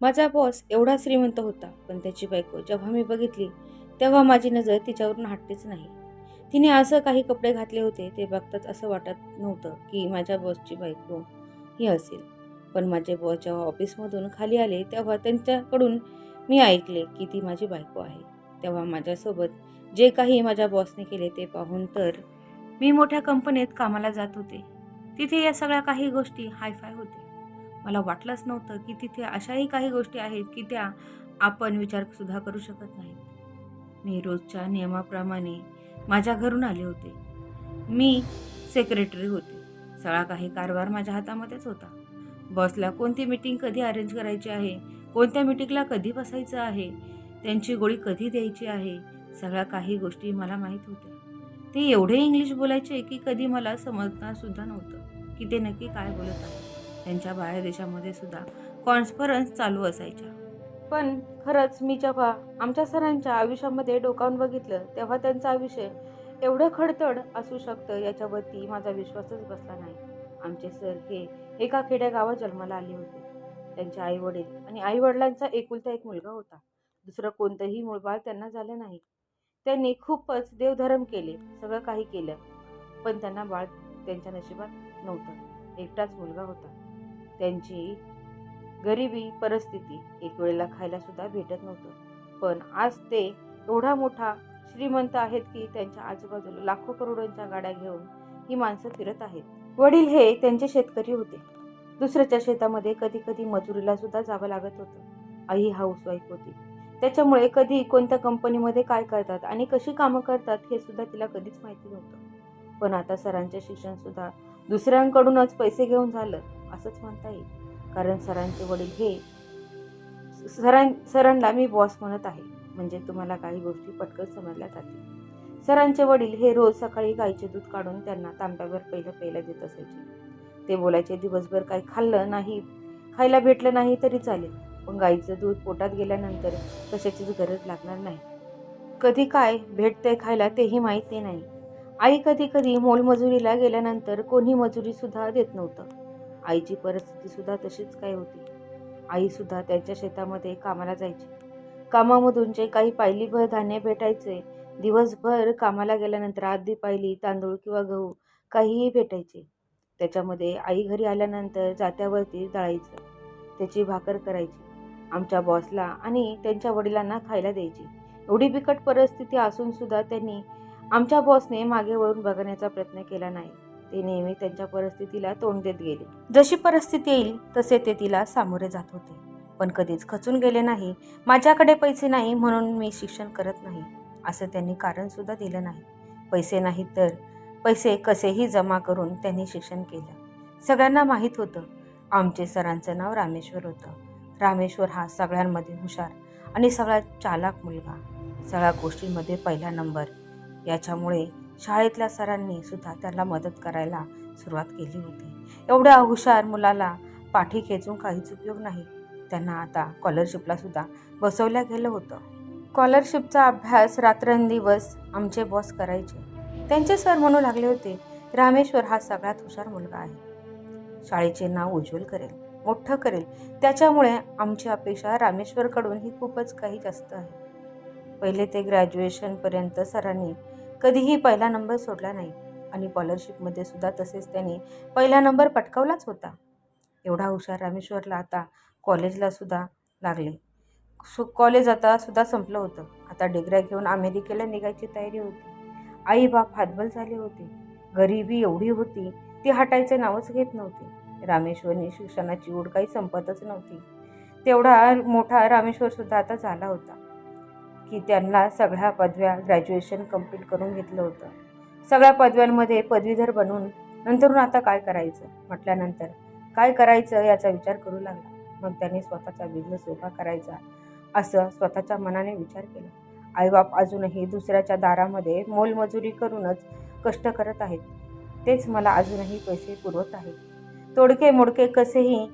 माझा बॉस एवढा श्रीमंत होता पण त्याची बायको जेव्हा मी बघितली तेव्हा माझी नजर तिच्यावरून हटतेच नाही. तिने असं काही कपडे घातले होते ते बघताच असं वाटत नव्हतं की माझ्या बॉसची बायको ही असेल. पण माझे बॉस जेव्हा ऑफिसमधून खाली आले तेव्हा त्यांच्याकडून मी ऐकले की ती माझी बायको आहे. तेव्हा माझ्यासोबत जे काही माझ्या बॉसने केले ते पाहून तर मी मोठ्या कंपनीत कामाला जात होते. तिथे या सगळ्या काही गोष्टी हायफाय होते मला वाटलंच नव्हतं की तिथे अशाही काही गोष्टी आहेत की त्या आपण विचारसुद्धा करू शकत नाहीत. मी रोजच्या नियमाप्रमाणे माझ्या घरून आले होते. मी सेक्रेटरी होते. सगळा काही कारभार माझ्या हातामध्येच होता. बॉसला कोणती मिटिंग कधी अरेंज करायची आहे? कोणत्या मिटिंगला कधी बसायचं आहे? त्यांची गोळी कधी द्यायची आहे? सगळ्या काही गोष्टी मला माहीत होत्या. ते एवढे इंग्लिश बोलायचे की कधी मला समजणार सुद्धा नव्हतं की ते नक्की काय बोलत आहे त्यांच्या बाहेर देशामध्ये सुद्धा कॉन्फरन्स चालू असायच्या. पण खरंच मी जेव्हा आमच्या सरांच्या आयुष्यामध्ये डोकावून बघितलं तेव्हा त्यांचं आयुष्य एवढं खडतड असू शकतं याच्यावरती माझा विश्वासच बसला नाही. आमचे सर हे एका खेड्या गावात जन्माला आले होते. त्यांचे आई वडील आणि आई वडिलांचा एकुलता एक मुलगा होता. दुसरं कोणतंही मुळबाळ त्यांना झालं नाही. त्यांनी खूपच देवधर्म केले सगळं काही केलं. पण त्यांना बाळ त्यांच्या नशिबात नव्हतं. एकटाच मुलगा होता. त्यांची गरिबी परिस्थिती एक वेळेला खायलासुद्धा भेटत नव्हतं. पण आज ते एवढा मोठा श्रीमंत आहेत की त्यांच्या आजूबाजूला लाखो करोडांच्या गाड्या घेऊन ही माणसं फिरत आहेत. वडील हे त्यांचे शेतकरी होते. दुसऱ्याच्या शेतामध्ये कधी कधी मजुरीला सुद्धा जावं लागत होतं. आई हाऊसवाईफ होती. त्याच्यामुळे कधी कोणत्या कंपनीमध्ये काय करतात आणि कशी कामं करतात हे सुद्धा तिला कधीच माहिती नव्हतं. पण आता सरांचे शिक्षण सुद्धा दुसऱ्यांकडूनच पैसे घेऊन झालं. असंच म्हणता येईल. कारण सरांचे वडील हे सरां सरांना मी बॉस म्हणत आहे. म्हणजे तुम्हाला काही गोष्टी पटकन समजल्या जातील. सरांचे वडील हे रोज सकाळी गाईचे दूध काढून त्यांना तांब्यावर पहिलं पहिलं देत असायचे. ते बोलायचे दिवसभर काही खाल्लं नाही खायला भेटलं नाही तरी चालेल. पण गाईचं दूध पोटात गेल्यानंतर कशाचीच गरज लागणार नाही. कधी काय भेटते खायला तेही माहिती नाही. आई कधी कधी मोलमजुरीला गेल्यानंतर कोणी मजुरीसुद्धा देत नव्हतं. आईची परिस्थितीसुद्धा तशीच काय होती. आईसुद्धा त्यांच्या शेतामध्ये कामाला जायची. कामामधून जे काही पायलीभर धान्य भेटायचे दिवसभर कामाला गेल्यानंतर आधी पायली तांदूळ किंवा गहू काहीही भेटायचे. त्याच्यामध्ये आई घरी आल्यानंतर जात्यावरती जाळायचं त्याची भाकर करायची. आमच्या बॉसला आणि त्यांच्या वडिलांना खायला द्यायची. एवढी बिकट परिस्थिती असून सुद्धा त्यांनी आमच्या बॉसने मागे वळून बघण्याचा प्रयत्न केला नाही. ते नेहमी त्यांच्या परिस्थितीला तोंड देत गेले. जशी परिस्थिती येईल तसे ते तिला सामोरे जात होते. पण कधीच खचून गेले नाही. माझ्याकडे पैसे नाही म्हणून मी शिक्षण करत नाही. असं त्यांनी कारण सुद्धा दिलं नाही. पैसे नाहीत तर पैसे कसेही जमा करून त्यांनी शिक्षण केलं. सगळ्यांना माहीत होतं. आमचे सरांचं नाव रामेश्वर होतं. रामेश्वर हा सगळ्यांमध्ये हुशार आणि सगळ्यात चालाक मुलगा. सगळ्या गोष्टींमध्ये पहिला नंबर. याच्यामुळे शाळेतल्या सरांनी सुद्धा त्याला मदत करायला सुरुवात केली होती. एवढ्या हुशार मुलाला पाठी खेचून काहीच उपयोग नाही. त्यांना आता स्कॉलरशिपला सुद्धा बसवल्या गेलं होतं. स्कॉलरशिपचा अभ्यास रात्रंदिवस आमचे बॉस करायचे. त्यांचे सर म्हणू लागले होते रामेश्वर हा सगळ्यात हुशार मुलगा आहे. शाळेचे नाव उज्ज्वल करेल मोठं करेल. त्याच्यामुळे आमची अपेक्षा रामेश्वरकडून ही खूपच काही जास्त आहे. पहिले ते ग्रॅज्युएशनपर्यंत सरांनी कधीही पहिला नंबर सोडला नाही. आणि स्कॉलरशिपमध्ये सुद्धा तसेच त्यांनी पहिला नंबर पटकावलाच होता. एवढा हुशार रामेश्वरला आता कॉलेजला सुद्धा लागले. सु कॉलेज आता सुद्धा संपलं होतं. आता डिग्र्या घेऊन अमेरिकेला निघायची तयारी होती. आई बाप हातबल झाले होते. गरिबी एवढी होती ती हटायचे नावच घेत नव्हती. रामेश्वरने शिक्षणाची ओढ काही संपतच नव्हती. तेवढा मोठा रामेश्वरसुद्धा आता झाला होता. की त्यांना सगळ्या पदव्या ग्रॅज्युएशन कंप्लीट करून घेतलं होतं. सगळ्या पदव्यांमध्ये पदवीधर बनून नंतरून आता काय करायचं? म्हटल्यानंतर काय करायचं याचा विचार करू लागला. मग त्यांनी स्वतःचा बिझनेस उभा करायचा असं स्वतःच्या मनाने विचार केला. आईबाप अजूनही दुसऱ्याच्या दारामध्ये मोलमजुरी करूनच कष्ट करत आहेत. तेच मला अजूनही पैसे पुरवत आहेत. तोडके मोडके कसेही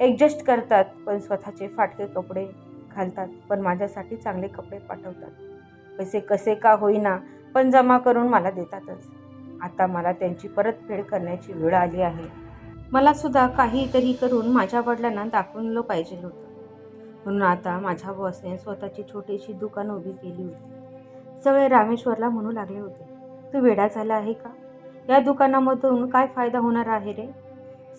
ॲडजस्ट करतात पण स्वतःचे फाटके कपडे घालतात पण माझ्यासाठी चांगले कपडे पाठवतात. पैसे कसे का होईना पण जमा करून मला देतातच. आता मला त्यांची परतफेड करण्याची वेळ आली आहे. मला सुद्धा काहीतरी करून माझ्या वडिलांना दाखवलं पाहिजे होतं. म्हणून आता माझ्या बॉसने स्वतःची छोटीशी दुकान उभी केली होती. सगळे रामेश्वरला म्हणू लागले होते तू वेडा झाला आहे का? या दुकानामधून काय फायदा होणार आहे रे?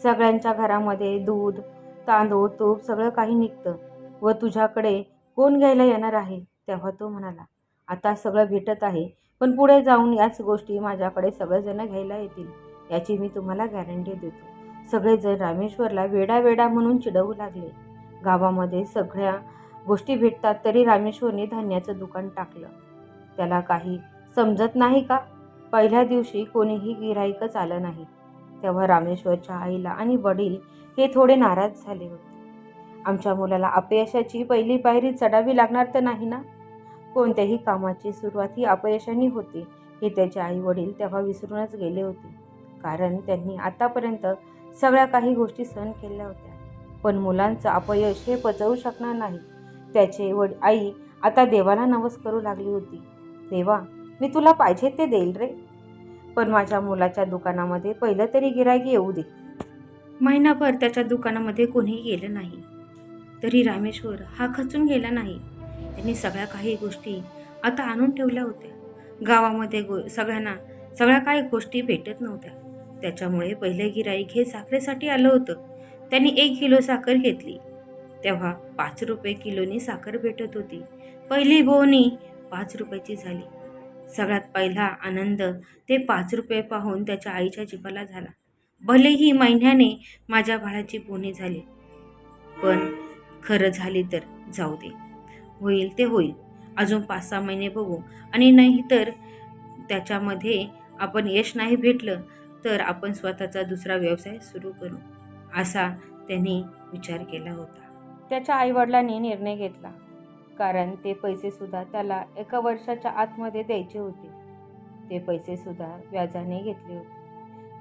सगळ्यांच्या घरामध्ये दूध तांदूळ तूप सगळं काही निघतं. व तुझ्याकडे कोण घ्यायला येणार आहे? तेव्हा तो म्हणाला आता सगळं भेटत आहे पण पुढे जाऊन याच गोष्टी माझ्याकडे सगळेजण घ्यायला येतील याची मी तुम्हाला गॅरंटी देतो. सगळेजण रामेश्वरला वेडा वेडा म्हणून चिडवू लागले. गावामध्ये सगळ्या गोष्टी भेटतात तरी रामेश्वरने धान्याचं दुकान टाकलं. त्याला काही समजत नाही का? पहिल्या दिवशी कोणीही गिराईकच आलं नाही. तेव्हा रामेश्वरच्या आईला आणि वडील हे थोडे नाराज झाले होते. आमच्या मुलाला अपयशाची पहिली पायरी चढावी लागणार तर नाही ना? कोणत्याही कामाची सुरुवात ही अपयशाने होते हे त्याचे आई वडील तेव्हा विसरूनच गेले होते. कारण त्यांनी आतापर्यंत सगळ्या काही गोष्टी सहन केल्या होत्या. पण मुलांचं अपयश हे पचवू शकणार नाही. त्याचे वड आई आता देवाला नवस करू लागली होती. देवा मी तुला पाहिजे ते देईल रे. पण माझ्या मुलाच्या दुकानामध्ये पहिलं तरी गिरायकी येऊ दे. महिनाभर त्याच्या दुकानामध्ये कोणीही गेलं नाही. तरी रामेश्वर हा खचून गेला नाही. त्यांनी सगळ्या काही गोष्टी आता आणून ठेवल्या होत्या. गावामध्ये गो सगळ्यांना सगळ्या काही गोष्टी भेटत नव्हत्या. त्याच्यामुळे पहिले गिराईक हे साखरेसाठी आलं होतं. त्यांनी एक किलो साखर घेतली. तेव्हा पाच रुपये किलोनी साखर भेटत होती. पहिली बोहणी पाच रुपयाची झाली. सगळ्यात पहिला आनंद ते पाच रुपये पाहून त्याच्या आईच्या जिभाला झाला. भलेही महिन्याने माझ्या बाळाची बोनी झाली पण खरं झाली तर जाऊ दे. होईल ते होईल. अजून पाच सहा महिने बघू. आणि नाही तर त्याच्यामध्ये आपण यश नाही भेटलं तर आपण स्वतःचा दुसरा व्यवसाय सुरू करू असा त्यांनी विचार केला होता. त्याच्या आईवडिलांनी निर्णय घेतला. कारण ते पैसेसुद्धा त्याला एका वर्षाच्या आतमध्ये द्यायचे होते. ते पैसेसुद्धा व्याजाने घेतले होते.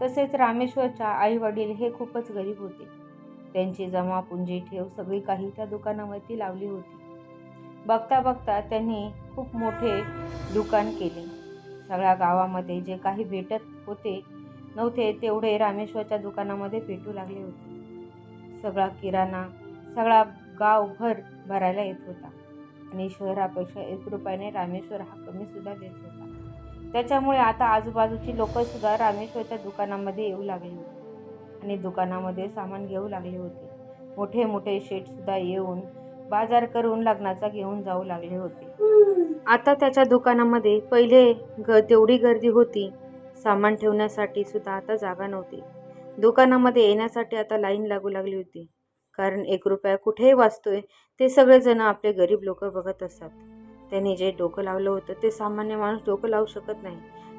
तसेच रामेश्वरच्या आईवडील हे खूपच गरीब होते. त्यांची जमा पुंजी ठेव सगळी काही त्या दुकानावरती लावली होती. बघता बघता त्यांनी खूप मोठे दुकान केले. सगळ्या गावामध्ये जे काही भेटत होते नव्हते तेवढे रामेश्वरच्या दुकानामध्ये भेटू लागले होते. सगळा किराणा सगळा गावभर भरायला येत होता आणि शहरापेक्षा एक रुपयाने रामेश्वर हा कमीसुद्धा देत होता. त्याच्यामुळे आता आजूबाजूची लोकंसुद्धा रामेश्वरच्या दुकानामध्ये येऊ लागली होती. आणि दुकानामध्ये सामान घेऊ लागले होते. मोठे मोठे शेटसुद्धा येऊन बाजार करून लग्नाचा घेऊन जाऊ लागले होते. आता त्याच्या दुकानामध्ये पहिले ग तेवढी गर्दी होती. सामान ठेवण्यासाठी सुद्धा आता जागा नव्हती. दुकानामध्ये येण्यासाठी आता लाईन लागू लागली होती. कारण एक रुपया कुठेही वाचतोय ते सगळेजण आपले गरीब लोक बघत असतात. त्यांनी जे डोकं लावलं होतं ते सामान्य माणूस डोकं लावू शकत नाही.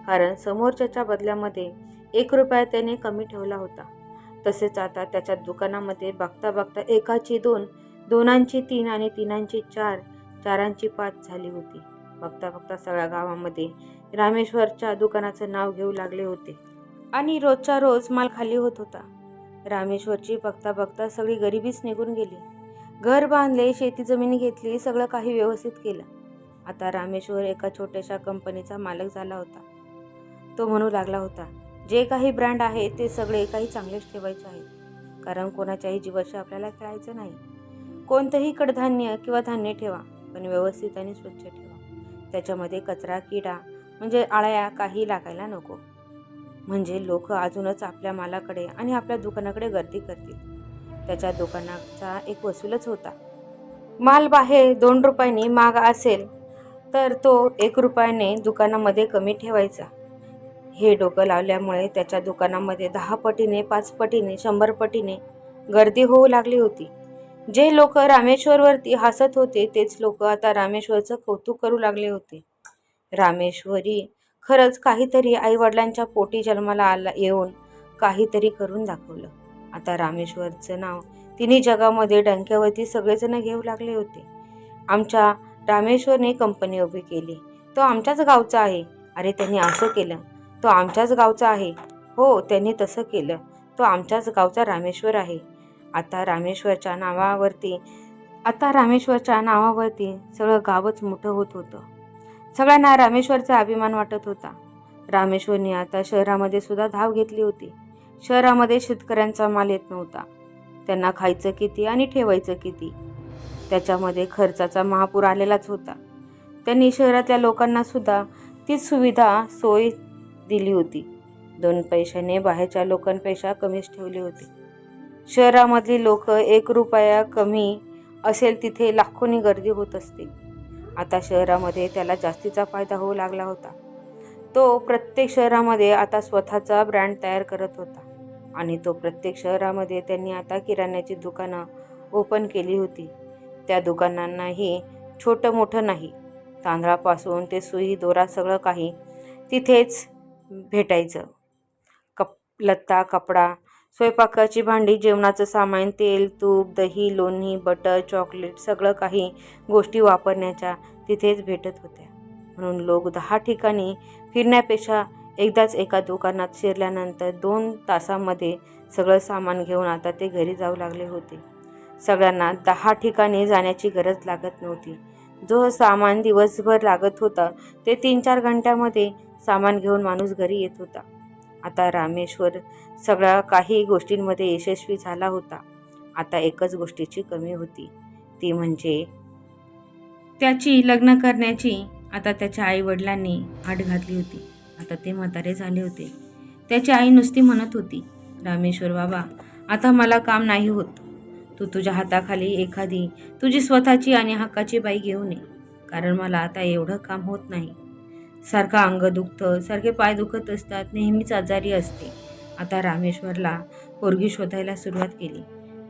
कारण समोरच्याच्या बदल्यामध्ये एक रुपया त्याने कमी ठेवला होता. तसेच आता त्याच्या दुकानामध्ये बघता बघता एकाची दोन दोनांची तीन आणि तिनांची चार चारांची पाच झाली होती. बघता बघता सगळ्या गावामध्ये रामेश्वरच्या दुकानाचं नाव घेऊ लागले होते. आणि रोजच्या रोज माल खाली होत होता. रामेश्वरची बघता बघता सगळी गरिबीच निघून गेली. घर बांधले शेती जमीन घेतली सगळं काही व्यवस्थित केलं. आता रामेश्वर एका छोट्याशा कंपनीचा मालक झाला होता. तो म्हणू लागला होता जे काही ब्रँड आहे ते सगळे काही चांगलेच ठेवायचे आहेत. कारण कोणाच्याही जीवाशी आपल्याला खेळायचं नाही. कोणतंही कडधान्य किंवा धान्य ठेवा पण व्यवस्थित आणि स्वच्छ ठेवा. त्याच्यामध्ये कचरा किडा म्हणजे आळ्या काही लागायला नको. म्हणजे लोक अजूनच आपल्या मालाकडे आणि आपल्या दुकानाकडे गर्दी करतील. त्याच्या दुकानाचा एक वसूलच होता. माल बाहेर दोन रुपयांनी माग असेल तर तो एक रुपयाने दुकानामध्ये कमी ठेवायचा. हे डोकं लावल्यामुळे त्याच्या दुकानामध्ये दहा पटीने पाच पटीने शंभर पटीने गर्दी होऊ लागली होती. जे लोक रामेश्वरवरती हसत होते तेच लोक आता रामेश्वरचं कौतुक करू लागले होते. रामेश्वरी खरंच काहीतरी आईवडिलांच्या पोटी जन्माला आला येऊन काहीतरी करून दाखवलं. आता रामेश्वरचं नाव तिन्ही जगामध्ये डंक्यावरती सगळेजण घेऊ लागले होते. आमच्या रामेश्वरने कंपनी उभी केली. तो आमच्याच गावचा आहे. अरे त्यांनी असं केलं. तो आमच्याच गावचा आहे. हो त्यांनी तसं केलं. तो आमच्याच गावचा रामेश्वर आहे. आता रामेश्वरच्या नावावरती आता रामेश्वरच्या नावावरती सगळं गावच मोठं होत होतं. सगळ्यांना रामेश्वरचा अभिमान वाटत होता. रामेश्वरने आता शहरामध्ये सुद्धा धाव घेतली होती. शहरामध्ये शेतकऱ्यांचा माल येत नव्हता. त्यांना खायचं किती आणि ठेवायचं किती त्याच्यामध्ये खर्चाचा महापूर आलेलाच होता. त्यांनी शहरातल्या लोकांना सुद्धा तीच सुविधा सोय दिली होती. दोन पैशाने बाहेरच्या लोकांपेक्षा कमीच ठेवली होती. शहरामधली लोक एक रुपया कमी असेल तिथे लाखोनी गर्दी होत असते. आता शहरामध्ये त्याला जास्तीचा फायदा होऊ लागला होता. तो प्रत्येक शहरामध्ये आता स्वतःचा ब्रँड तयार करत होता. आणि तो प्रत्येक शहरामध्ये त्यांनी आता किराण्याची दुकानं ओपन केली होती. त्या दुकानांनाही छोटं मोठं नाही. तांदळापासून ते सुई दोरा सगळं काही तिथेच भेटायचं. कप लत्ता कपडा स्वयंपाकाची भांडी जेवणाचं सामान तेल तूप दही लोणी बटर चॉकलेट सगळं काही गोष्टी वापरण्याच्या तिथेच भेटत होत्या. म्हणून लोक दहा ठिकाणी फिरण्यापेक्षा एकदाच एका दुकानात शिरल्यानंतर दोन तासामध्ये सगळं सामान घेऊन आता ते घरी जाऊ लागले होते. सगळ्यांना दहा ठिकाणी जाण्याची गरज लागत नव्हती. जो सामान दिवसभर लागत होता ते तीन चार घंट्यामध्ये सामान घेऊन माणूस घरी येत होता. आता रामेश्वर सगळ्या काही गोष्टींमध्ये यशस्वी झाला होता. आता एकच गोष्टीची कमी होती. ती म्हणजे त्याची लग्न करण्याची. आता त्याच्या आई वडिलांनी आट घातली होती. आता ते म्हातारे झाले होते. त्याची आई नुसती म्हणत होती रामेश्वर बाबा आता मला काम नाही होत. तू तुझ्या हाताखाली एखादी तुझी स्वतःची आणि हक्काची बाई घेऊन ये. कारण मला आता एवढं काम होत नाही. सारखं अंग दुखतं सारखे पाय दुखत असतात नेहमीच आजारी असते. आता रामेश्वरला पोरगी शोधायला सुरुवात केली.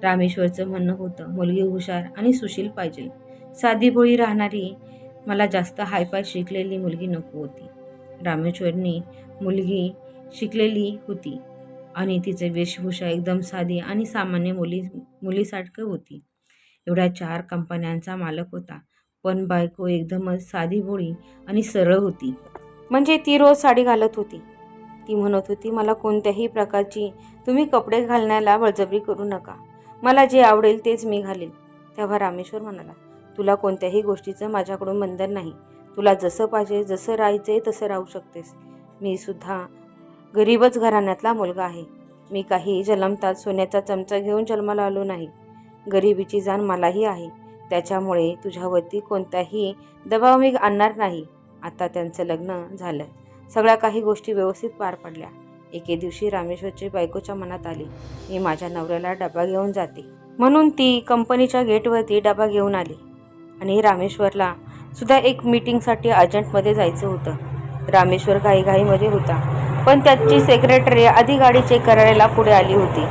रामेश्वरचं म्हणणं होतं मुलगी हुशार आणि सुशील पाहिजे. साधी भोळी राहणारी मला जास्त हायपाय शिकलेली मुलगी नको होती. रामेश्वरनी मुलगी शिकलेली होती आणि तिचे वेशभूषा एकदम साधी आणि सामान्य मुली मुलीसारखं होती. एवढ्या चार कंपन्यांचा मालक होता. पण बायको एकदमच साधी भोळी आणि सरळ होती. म्हणजे ती रोज साडी घालत होती. ती म्हणत होती मला कोणत्याही प्रकारची तुम्ही कपडे घालण्याला बळजबरी करू नका. मला जे आवडेल तेच मी घालेल तेव्हा रामेश्वर म्हणाला तुला कोणत्याही गोष्टीचं माझ्याकडून बंधन नाही. तुला जसं पाहिजे जसं राहायचे तसं राहू शकतेस. मी सुद्धा गरीबच घराण्यातला मुलगा आहे. मी काही जन्मतात सोन्याचा चमचा घेऊन जन्माला आलो नाही. गरिबीची जाण मलाही आहे. त्याच्यामुळे तुझ्यावरती कोणताही दबाव मी आणणार नाही. आता त्यांचं लग्न झालं. सगळ्या काही गोष्टी व्यवस्थित पार पडल्या. एके दिवशी रामेश्वरची बायकोच्या मनात आली. मी माझ्या नवऱ्याला डबा घेऊन जाते. म्हणून ती कंपनीच्या गेटवरती डबा घेऊन आली. आणि रामेश्वरला सुद्धा एक मीटिंगसाठी अर्जंटमध्ये जायचं होतं. रामेश्वर घाईघाईमध्ये होता. पण त्याची सेक्रेटरी आधी गाडी चेक करायला पुढे आली होती.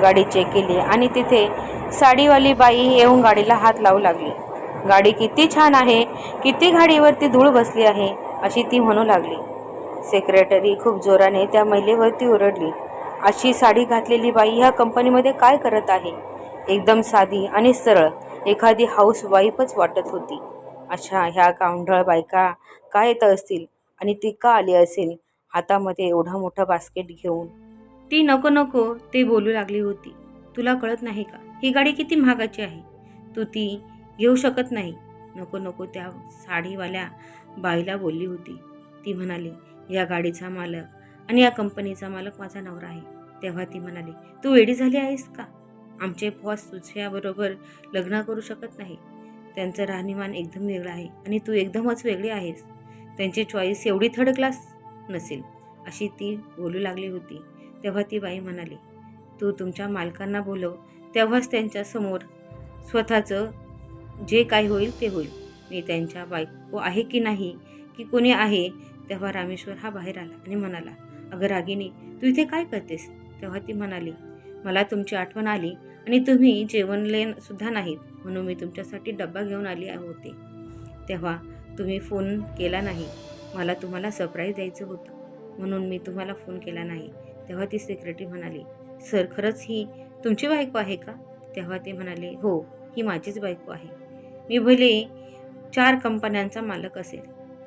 गाडी चेक केली आणि तिथे साडीवाली बाई येऊन गाडीला हात लावू लागली. गाडी किती छान आहे किती गाडीवरती धूळ बसली आहे अशी ती म्हणू लागली. सेक्रेटरी खूप जोराने त्या महिलेवरती ओरडली. अशी साडी घातलेली बाई ह्या कंपनीमध्ये काय करत आहे? एकदम साधी आणि सरळ एखादी हाऊस वाईफच वाटत होती. अशा ह्या गावंढळ बायका काय येत असतील आणि ती का आली असेल? हातामध्ये एवढं मोठं बास्केट घेऊन. ती नको नको ते बोलू लागली होती. तुला कळत नाही का? ही गाडी किती महागाची आहे? तू ती घेऊ शकत नाही. नको नको त्या साडीवाल्या बाईला बोलली होती. ती म्हणाली या गाडीचा मालक आणि या कंपनीचा मालक माझा नवरा आहे. तेव्हा ती म्हणाली तू वेडी झाली आहेस का? आमचे बॉस तुझ्याबरोबर लग्न करू शकत नाही. त्यांचं राहणीमान एकदम वेगळं आहे आणि तू एकदमच वेगळी आहेस. त्यांची चॉईस एवढी थर्ड क्लास नसेल. अशी ती बोलू लागली होती. तेव्हा ती बाई म्हणाली तू तुमच्या मालकांना बोलव तेव्हाच त्यांच्यासमोर स्वतःचं जे काही होईल ते होईल. मी त्यांच्या बायको आहे की नाही की कोणी आहे तेव्हा रामेश्वर हा बाहेर आला आणि म्हणाला अगं रागिनी तू इथे काय करतेस? तेव्हा ती म्हणाली मला तुमची आठवण आली आणि तुम्ही जेवणले सुद्धा नाहीत म्हणून मी तुमच्यासाठी डब्बा घेऊन आली होते. तेव्हा तुम्ही फोन केला नाही मला तुम्हाला सरप्राईज द्यायचं होतं म्हणून मी तुम्हाला फोन केला नाही. तेव्हा ती सेक्रेटरी म्हणाली सर खरंच ही तुमची बायको आहे का? तेव्हा ते म्हणाले हो ही माझीच बायको आहे. मी भले चार कंपन्यांचा मालक असेल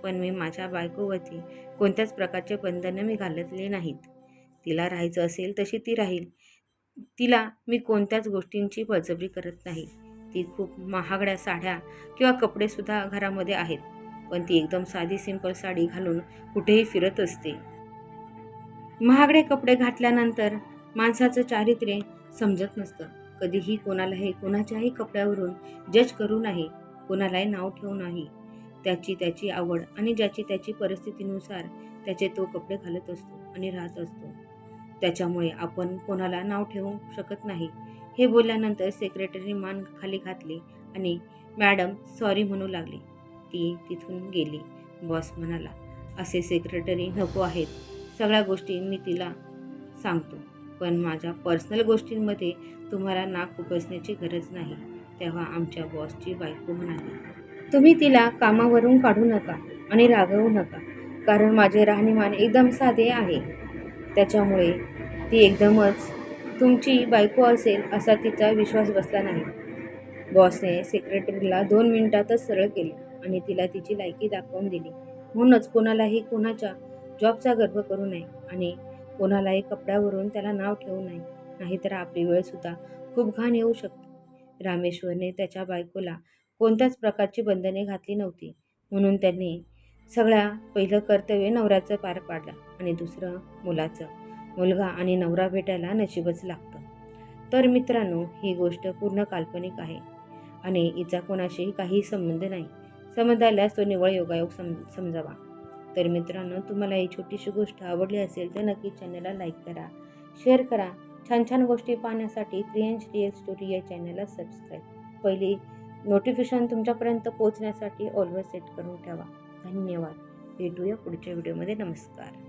पण मी माझ्या बायकोवरती कोणत्याच प्रकारचे बंधनं मी घालतले नाहीत. तिला राहायचं असेल तशी ती राहील. तिला मी कोणत्याच गोष्टींची बळजबरी करत नाही. ती खूप महागड्या साड्या किंवा कपडेसुद्धा घरामध्ये आहेत पण ती एकदम साधी सिंपल साडी घालून कुठेही फिरत असते. महागडे कपडे घातल्यानंतर माणसाचं चारित्र्य समजत नसतं. कधीही कोणालाही कोणाच्याही कपड्यावरून जज करू नाही कोणालाही नाव ठेवू नाही त्याची त्याची आवड आणि ज्याची त्याची परिस्थितीनुसार त्याचे तो कपडे घालत असतो आणि राहत असतो. त्याच्यामुळे आपण कोणाला नाव ठेवू शकत नाही. हे बोलल्यानंतर सेक्रेटरी मान खाली घातली आणि मॅडम सॉरी म्हणू लागली. ती तिथून गेली. बॉस म्हणाला असे सेक्रेटरी नको आहेत. सगळ्या गोष्टी मी तिला सांगतो. पण माझ्या पर्सनल गोष्टींमध्ये तुम्हाला नाक उपसण्याची गरज नाही तेव्हा आमच्या बॉसची बायको म्हणाली तुम्ही तिला कामावरून काढू नका आणि रागवू नका कारण माझे राहणीमान एकदम साधे आहे. त्याच्यामुळे ती एकदमच तुमची बायको असेल असा तिचा विश्वास बसला नाही. बॉसने सेक्रेटरीला दोन मिनिटातच सरळ केले आणि तिला तिची लायकी दाखवून दिली. म्हणूनच कोणालाही कोणाच्या जॉबचा गर्व करू नये आणि कोणालाही कपड्यावरून त्याला नाव ठेवू नये. नाहीतर आपली वेळसुद्धा खूप घाण येऊ शकते. रामेश्वरने त्याच्या बायकोला कोणत्याच प्रकारची बंधने घातली नव्हती. म्हणून त्यांनी सगळ्या पहिलं कर्तव्य नवऱ्याचं पार पाडलं आणि दुसरं मुलाचं. मुलगा आणि नवरा भेटायला नशीबच लागतं. तर मित्रांनो ही गोष्ट पूर्ण काल्पनिक आहे आणि हिचा कोणाशीही काही संबंध नाही. संबंध आल्यास तो निवळ योगायोग सम समजावा. तर मित्रांनो तुम्हाला ही छोटीशी गोष्ट आवडली असेल तर नक्की चॅनलला लाईक करा शेअर करा. छान छान गोष्टी पाहण्यासाठी प्रियंश रिअल स्टोरी या चॅनलला सबस्क्राईब पहिली नोटिफिकेशन तुमच्यापर्यंत पोहोचण्यासाठी ऑलवेज सेट करून ठेवा. धन्यवाद. भेटूया पुढच्या व्हिडिओमध्ये नमस्कार.